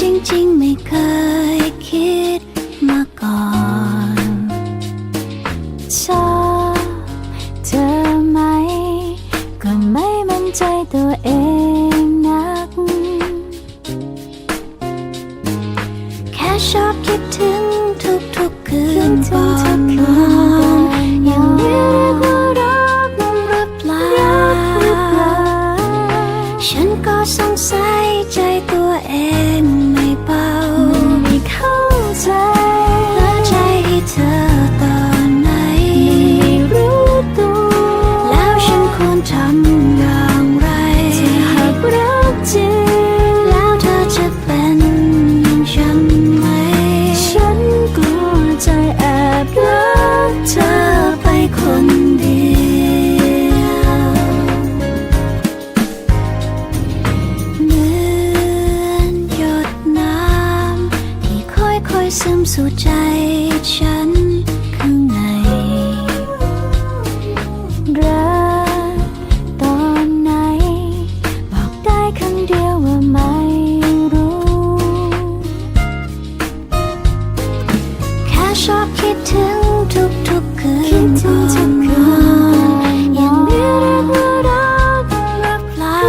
จริงๆ ไม่เคยคิดมาก่อนชอบเธอไหม ก็ไม่มั่นใจตัวเองนัก แค่ชอบคิดถึงทุกๆคืนก่อนนอนอย่างนี้เรียกว่ารักมันหรือเปล่าฉันก็สงสัย ซึมสู่ใจฉันข้างในรักตอนไหน บอกได้คำเดียวว่าไม่รู้ แค่ชอบคิดถึงทุกๆคืนก่อนนอนอย่ามีเรียกว่ารักหรือเปล่า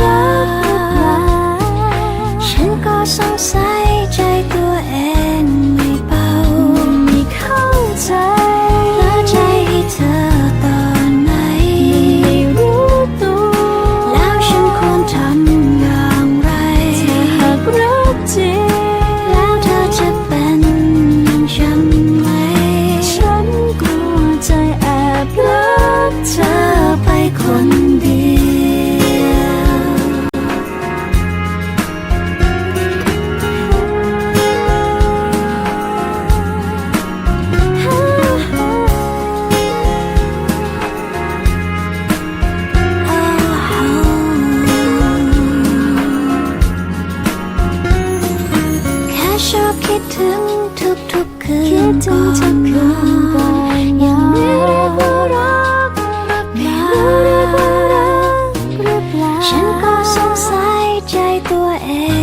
ฉันก็สงสัยใจตัวเอง ชอบคิดถึงทุกๆคืนก่อนนอนยังไม่เรียกว่ารักไม่รู้เรียกว่ารักหรือเปล่าฉันก็สงสัยใจตัวเอง